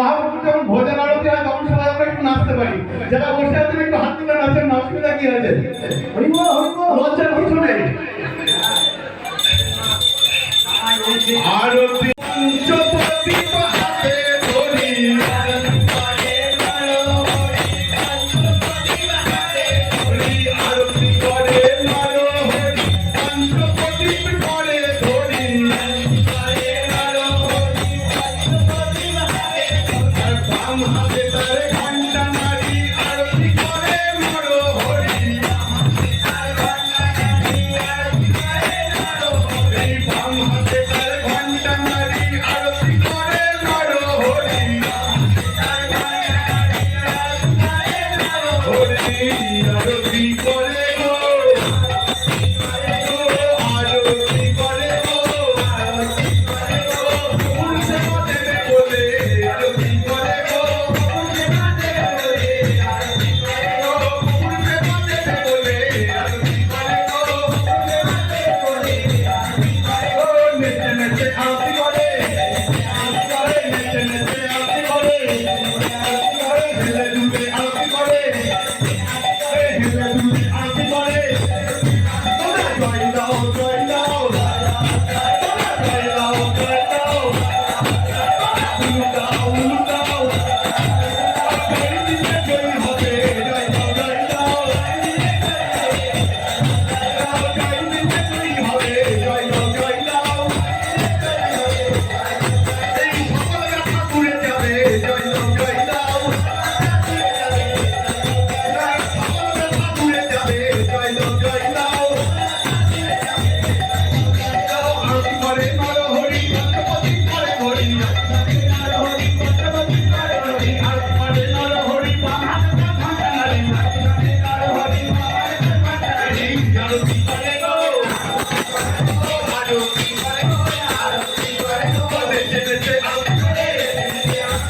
মহাপ্রভু যখন ভোজন আরতি হয়, তখন সবাই আমরা একটু নাচতে পারি। যারা বসে আছেন, একটু হাত তুলে নাচেন না অসুবিধা কি আছে লজ্জার কিছু নেই আরতি I'm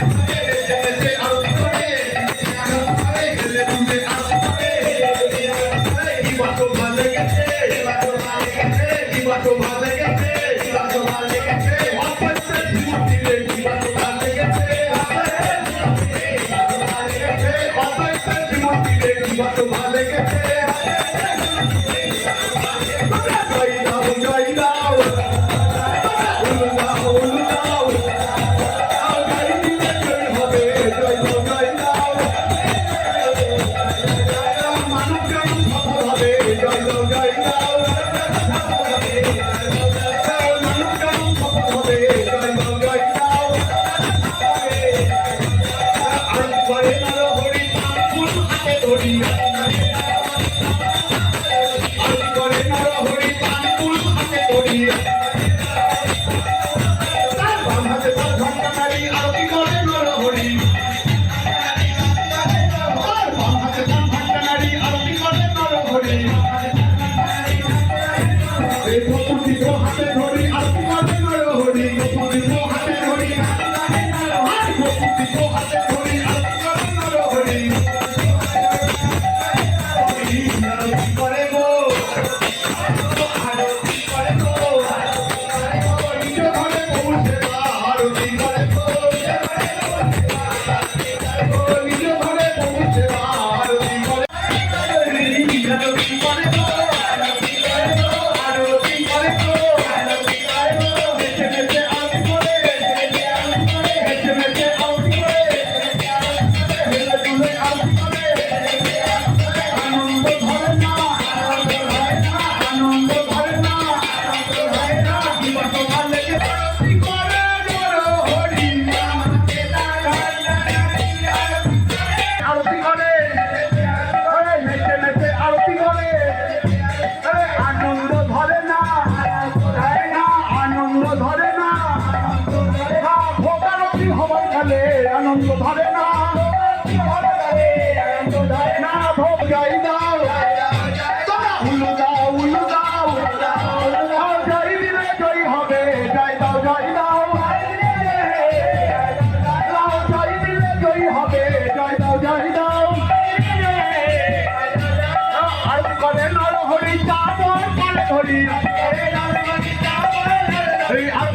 Thank you. গালে আনন্দ ধরে না। আনন্দ ধরে না ভোগ যাই দাও উলু দাও উলু দাও উলু দাও জয় দিলে জয় হবে জয় দাও জয় দাও জয় দিলে হরি চাদর হরি আর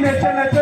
nature nature